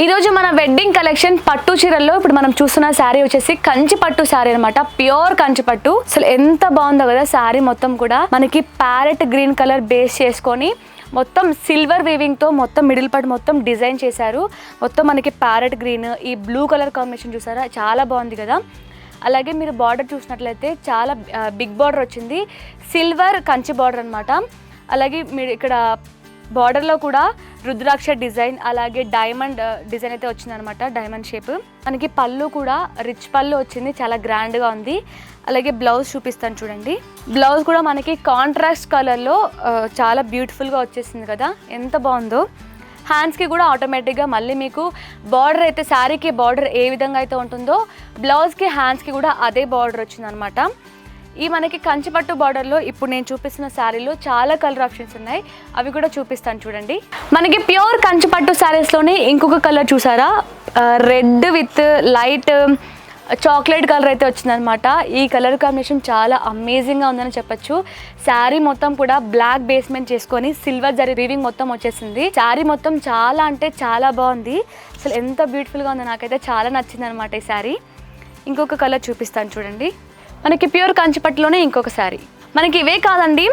ఈ రోజు మన వెడ్డింగ్ కలెక్షన్ పట్టు చీరల్లో ఇప్పుడు మనం చూస్తున్న శారీ వచ్చేసి కంచి పట్టు శారీ అనమాట ప్యూర్ కంచి పట్టు. అసలు ఎంత బాగుందో కదా శారీ మొత్తం కూడా. మనకి ప్యారెట్ గ్రీన్ కలర్ బేస్ చేసుకొని మొత్తం సిల్వర్ వీవింగ్తో మొత్తం మిడిల్ పార్ట్ మొత్తం డిజైన్ చేశారు. మొత్తం మనకి ప్యారెట్ గ్రీన్ ఈ బ్లూ కలర్ కాంబినేషన్ చూసారా? చాలా బాగుంది కదా. అలాగే మీరు బార్డర్ చూసినట్లయితే చాలా బిగ్ బార్డర్ వచ్చింది. సిల్వర్ కంచి బార్డర్ అనమాట అలాగే మీరు ఇక్కడ బార్డర్లో కూడా రుద్రాక్ష డిజైన్ అలాగే డైమండ్ డిజైన్ అయితే వచ్చిందనమాట డైమండ్ షేప్. మనకి పళ్ళు కూడా రిచ్ పళ్ళు వచ్చింది చాలా గ్రాండ్గా ఉంది. అలాగే బ్లౌజ్ చూపిస్తాను చూడండి. బ్లౌజ్ కూడా మనకి కాంట్రాస్ట్ కలర్లో చాలా బ్యూటిఫుల్గా వచ్చేసింది కదా. ఎంత బాగుందో. హ్యాండ్స్కి కూడా ఆటోమేటిక్గా మళ్ళీ మీకు బార్డర్ అయితే శారీకి బార్డర్ ఏ విధంగా అయితే ఉంటుందో బ్లౌజ్కి హ్యాండ్స్కి కూడా అదే బార్డర్ వచ్చిందనమాట ఈ మనకి కంచిపట్టు బార్డర్లో ఇప్పుడు నేను చూపిస్తున్న శారీలో చాలా కలర్ ఆప్షన్స్ ఉన్నాయి. అవి కూడా చూపిస్తాను చూడండి. మనకి ప్యూర్ కంచిపట్టు శారీస్లోనే ఇంకొక కలర్ చూసారా? Red with light chocolate colour అయితే వచ్చిందనమాట ఈ కలర్ కాంబినేషన్ చాలా అమేజింగ్గా ఉందని చెప్పొచ్చు. శారీ మొత్తం కూడా బ్లాక్ బేస్మెంట్ చేసుకొని సిల్వర్ జరీ వీవింగ్ మొత్తం వచ్చేసింది. శారీ మొత్తం చాలా అంటే చాలా బాగుంది. అసలు ఎంత బ్యూటిఫుల్గా ఉందో నాకైతే చాలా నచ్చింది అనమాట ఈ శారీ. ఇంకొక కలర్ చూపిస్తాను చూడండి. మనకి ప్యూర్ కంచిపట్టులోనే ఇంకొక శారీ. మనకి ఇవే కాదండి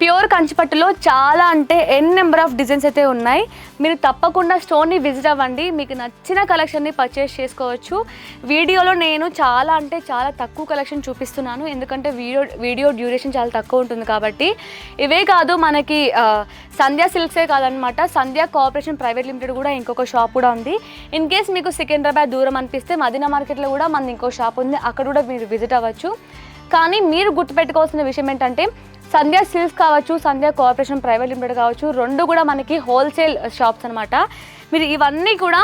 ప్యూర్ కంచిపట్టులో చాలా అంటే ఎన్ నెంబర్ ఆఫ్ డిజైన్స్ అయితే ఉన్నాయి. మీరు తప్పకుండా స్టోర్ని విజిట్ అవ్వండి. మీకు నచ్చిన కలెక్షన్ని పర్చేస్ చేసుకోవచ్చు. వీడియోలో నేను చాలా అంటే చాలా తక్కువ కలెక్షన్ చూపిస్తున్నాను. ఎందుకంటే వీడియో వీడియో డ్యూరేషన్ చాలా తక్కువ ఉంటుంది కాబట్టి. ఇవే కాదు మనకి సంధ్యా సిల్క్సే కాదనమాట సంధ్యా కోఆపరేషన్ ప్రైవేట్ లిమిటెడ్ కూడా ఇంకొక షాప్ కూడా ఉంది. ఇన్ కేస్ మీకు సికింద్రాబాద్ దూరం అనిపిస్తే మదీనా మార్కెట్లో కూడా మనది ఇంకో షాప్ ఉంది. అక్కడ కూడా మీరు విజిట్ అవ్వచ్చు. కానీ మీరు గుర్తుపెట్టుకోవాల్సిన విషయం ఏంటంటే సంధ్యా సిల్క్స్ కావచ్చు సంధ్యా కోఆపరేషన్ ప్రైవేట్ లిమిటెడ్ కావచ్చు రెండు కూడా మనకి హోల్సేల్ షాప్స్ అనమాట మీరు ఇవన్నీ కూడా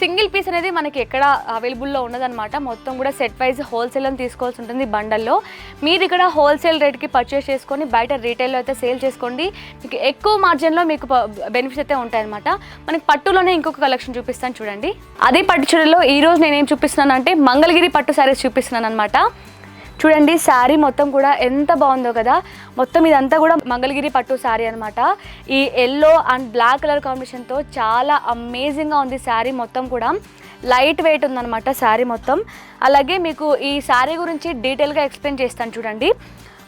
సింగిల్ పీస్ అనేది మనకి ఎక్కడ అవైలబుల్లో ఉన్నదనమాట మొత్తం కూడా సెట్ వైజ్ హోల్సేల్ అని తీసుకోవాల్సి ఉంటుంది బండల్లో. మీరు ఇక్కడ హోల్సేల్ రేట్కి పర్చేస్ చేసుకొని బయట రీటైల్లో అయితే సేల్ చేసుకోండి. మీకు ఎక్కువ మార్జిన్లో మీకు బెనిఫిట్స్ అయితే ఉంటాయన్నమాట. మనకి పట్టులోనే ఇంకొక కలెక్షన్ చూపిస్తాను చూడండి. అదే పట్టు చీరలో ఈరోజు నేనేం చూపిస్తున్నాను అంటే మంగళగిరి పట్టు శారీస్ చూపిస్తున్నాను అనమాట చూడండి శారీ మొత్తం కూడా ఎంత బాగుందో కదా. మొత్తం ఇదంతా కూడా మంగళగిరి పట్టు శారీ అనమాట ఈ ఎల్లో అండ్ బ్లాక్ కలర్ కాంబినేషన్తో చాలా అమేజింగ్గా ఉంది శారీ మొత్తం కూడా. లైట్ వెయిట్ ఉందన్నమాట శారీ మొత్తం. అలాగే మీకు ఈ శారీ గురించి డీటెయిల్గా ఎక్స్ప్లెయిన్ చేస్తాను చూడండి.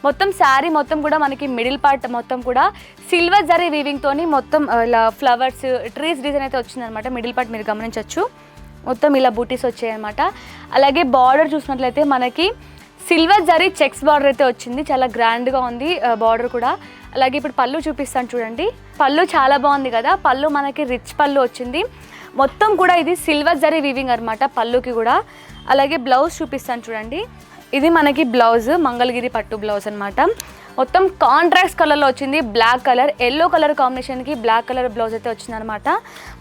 మొత్తం శారీ మొత్తం కూడా మనకి మిడిల్ పార్ట్ మొత్తం కూడా సిల్వర్ జరీ వీవింగ్తోని మొత్తం ఇలా ఫ్లవర్స్ ట్రీస్ డిజైన్ అయితే వచ్చిందనమాట మిడిల్ పార్ట్ మీరు గమనించవచ్చు మొత్తం ఇలా బూటీస్ వచ్చాయన్నమాట. అలాగే బార్డర్ చూసినట్లయితే మనకి సిల్వర్ జరీ చెక్స్ బార్డర్ అయితే వచ్చింది. చాలా గ్రాండ్గా ఉంది బార్డర్ కూడా. అలాగే ఇప్పుడు పళ్ళు చూపిస్తాను చూడండి. పళ్ళు చాలా బాగుంది కదా. పళ్ళు మనకి రిచ్ పళ్ళు వచ్చింది. మొత్తం కూడా ఇది సిల్వర్ జరీ వీవింగ్ అనమాట పళ్ళుకి కూడా. అలాగే బ్లౌజ్ చూపిస్తాను చూడండి. ఇది మనకి బ్లౌజ్ మంగళగిరి పట్టు బ్లౌజ్ అనమాట మొత్తం కాంట్రాక్ట్స్ కలర్లో వచ్చింది బ్లాక్ కలర్ ఎల్లో కలర్ కాంబినేషన్కి బ్లాక్ కలర్ బ్లౌజ్ అయితే వచ్చిందనమాట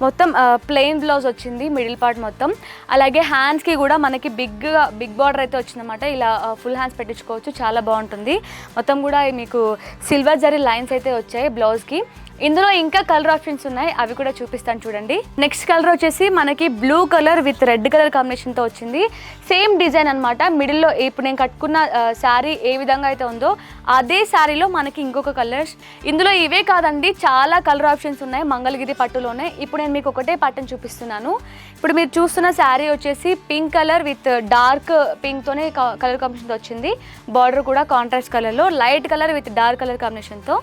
మొత్తం ప్లెయిన్ బ్లౌజ్ వచ్చింది మిడిల్ పార్ట్ మొత్తం. అలాగే హ్యాండ్స్కి కూడా మనకి బిగ్గా బిగ్ బార్డర్ అయితే వచ్చిందన్నమాట. ఇలా ఫుల్ హ్యాండ్స్ పెట్టించుకోవచ్చు. చాలా బాగుంటుంది. మొత్తం కూడా మీకు సిల్వర్ జరీ లైన్స్ అయితే వచ్చాయి బ్లౌజ్కి ఇందులో ఇంకా కలర్ ఆప్షన్స్ ఉన్నాయి అవి కూడా చూపిస్తాను చూడండి. నెక్స్ట్ కలర్ వచ్చేసి మనకి blue colour with red colour కాంబినేషన్తో వచ్చింది. సేమ్ డిజైన్ అనమాట మిడిల్లో ఇప్పుడు నేను కట్టుకున్న శారీ ఏ విధంగా అయితే ఉందో అదే శారీలో మనకి ఇంకొక కలర్స్ ఇందులో ఇవే కాదండి చాలా కలర్ ఆప్షన్స్ ఉన్నాయి మంగళగిరి పట్టులోనే. ఇప్పుడు నేను మీకు ఒకటే పట్టను చూపిస్తున్నాను. ఇప్పుడు మీరు చూస్తున్న శారీ వచ్చేసి పింక్ కలర్ విత్ డార్క్ పింక్తోనే కలర్ కాంబినేషన్తో వచ్చింది. బార్డర్ కూడా కాంట్రాస్ట్ కలర్లో light colour with dark colour కాంబినేషన్తో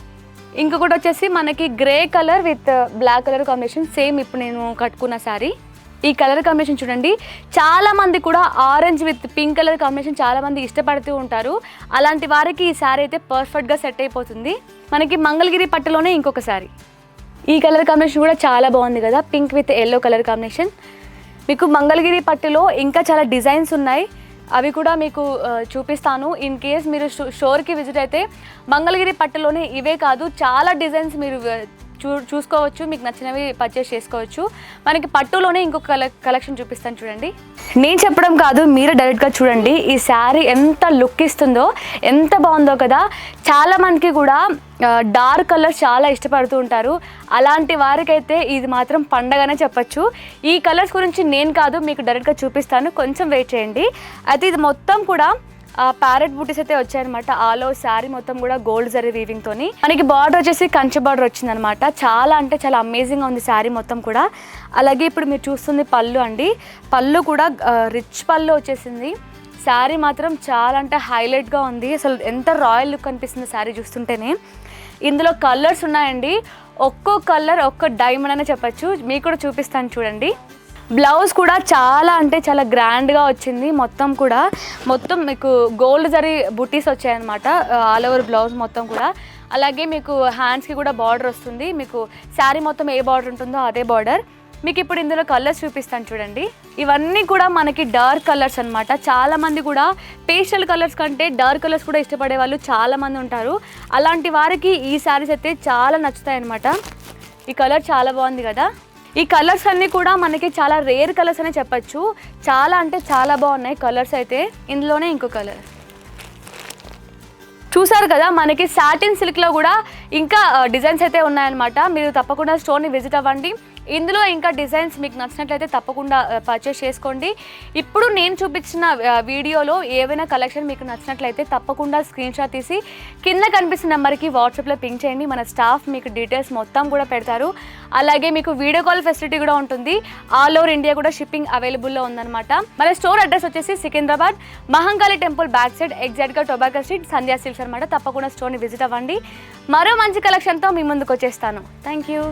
ఇంకొకటి వచ్చేసి మనకి grey colour with black colour combination same ఇప్పుడు నేను కట్టుకున్న శారీ. ఈ కలర్ కాంబినేషన్ చూడండి చాలా మంది కూడా orange with pink colour combination చాలా మంది ఇష్టపడుతూ ఉంటారు. అలాంటి వారికి ఈ శారీ అయితే పర్ఫెక్ట్గా సెట్ అయిపోతుంది. మనకి మంగళగిరి పట్టులోనే ఇంకొక శారీ. ఈ కలర్ కాంబినేషన్ కూడా చాలా బాగుంది కదా pink with yellow colour combination. మీకు మంగళగిరి పట్టులో ఇంకా చాలా డిజైన్స్ ఉన్నాయి. అవి కూడా మీకు చూపిస్తాను. ఇన్ కేస్ మీరు షో- షోర్కి విజిట్ అయితే మంగళగిరి పట్టులోనే ఇవే కాదు చాలా డిజైన్స్ మీరు చూ చూసుకోవచ్చు మీకు నచ్చినవి పర్చేస్ చేసుకోవచ్చు. మనకి పట్టులోనే ఇంకొక కలె కలెక్షన్ చూపిస్తాను చూడండి. నేను చెప్పడం కాదు మీరే డైరెక్ట్గా చూడండి. ఈ శారీ ఎంత లుక్ ఇస్తుందో ఎంత బాగుందో కదా. చాలామందికి కూడా డార్క్ కలర్ చాలా ఇష్టపడుతూ ఉంటారు. అలాంటి వారికైతే ఇది మాత్రం పండగనే చెప్పచ్చు. ఈ కలర్స్ గురించి నేను కాదు మీకు డైరెక్ట్గా చూపిస్తాను. కొంచెం వెయిట్ చేయండి. అయితే ఇది మొత్తం కూడా ప్యారెట్ బూటీస్ అయితే వచ్చాయన్నమాట. ఆలో శారీ మొత్తం కూడా గోల్డ్ జరీ వీవింగ్ తోని. మనకి బార్డర్ వచ్చేసి కంచి బార్డర్ వచ్చిందనమాట చాలా అంటే చాలా అమేజింగ్గా ఉంది శారీ మొత్తం కూడా. అలాగే ఇప్పుడు మీరు చూస్తుంది పళ్ళు అండి. పళ్ళు కూడా రిచ్ పళ్ళు వచ్చేసింది. శారీ మాత్రం చాలా అంటే హైలైట్గా ఉంది. అసలు ఎంత రాయల్ లుక్ అనిపిస్తుంది శారీ చూస్తుంటేనే. ఇందులో కలర్స్ ఉన్నాయండి. ఒక్కో కలర్ ఒక్క డైమండ్ అనే చెప్పచ్చు. మీకు కూడా చూపిస్తాను చూడండి. బ్లౌజ్ కూడా చాలా అంటే చాలా గ్రాండ్గా వచ్చింది మొత్తం కూడా. మొత్తం మీకు గోల్డ్ జరీ బుటీస్ వచ్చాయన్నమాట ఆల్ ఓవర్ బ్లౌజ్ మొత్తం కూడా. అలాగే మీకు హ్యాండ్స్కి కూడా బార్డర్ వస్తుంది. మీకు శారీ మొత్తం ఏ బార్డర్ ఉంటుందో అదే బార్డర్ మీకు ఇప్పుడు ఇందులో కలర్స్ చూపిస్తాను చూడండి. ఇవన్నీ కూడా మనకి డార్క్ కలర్స్ అనమాట చాలా మంది కూడా పేస్టల్ కలర్స్ కంటే డార్క్ కలర్స్ కూడా ఇష్టపడే వాళ్ళు చాలా మంది ఉంటారు. అలాంటి వారికి ఈ శారీస్ అయితే చాలా నచ్చుతాయి అనమాట ఈ కలర్ చాలా బాగుంది కదా. ఈ కలర్స్ అన్నీ కూడా మనకి చాలా రేర్ కలర్స్ అనే చెప్పచ్చు. చాలా అంటే చాలా బాగున్నాయి కలర్స్ అయితే. ఇందులోనే ఇంకో కలర్ చూసారు కదా మనకి సాటిన్ సిల్క్లో కూడా ఇంకా డిజైన్స్ అయితే ఉన్నాయన్నమాట. మీరు తప్పకుండా స్టోర్ని విజిట్ అవ్వండి. ఇందులో ఇంకా డిజైన్స్ మీకు నచ్చినట్లయితే తప్పకుండా పర్చేస్ చేసుకోండి. ఇప్పుడు నేను చూపించిన వీడియోలో ఏవైనా కలెక్షన్ మీకు నచ్చినట్లయితే తప్పకుండా స్క్రీన్ షాట్ తీసి కింద కనిపిస్తున్న నెంబర్కి వాట్సాప్లో పింక్ చేయండి. మన స్టాఫ్ మీకు డీటెయిల్స్ మొత్తం కూడా పెడతారు. అలాగే మీకు వీడియో కాల్ ఫెసిలిటీ కూడా ఉంటుంది. ఆల్ ఓవర్ ఇండియా కూడా షిప్పింగ్ అవైలబుల్లో ఉందన్నమాట. మన స్టోర్ అడ్రస్ వచ్చేసి Secunderabad Mahankali temple back side ఎగ్జాక్ట్గా టొబాకో స్ట్రీట్ సంధ్యా సిల్క్స్ అనమాట తప్పకుండా స్టోర్ని విజిట్ అవ్వండి. మరో మంచి కలెక్షన్తో మీ ముందుకు వచ్చేస్తాను. Thank you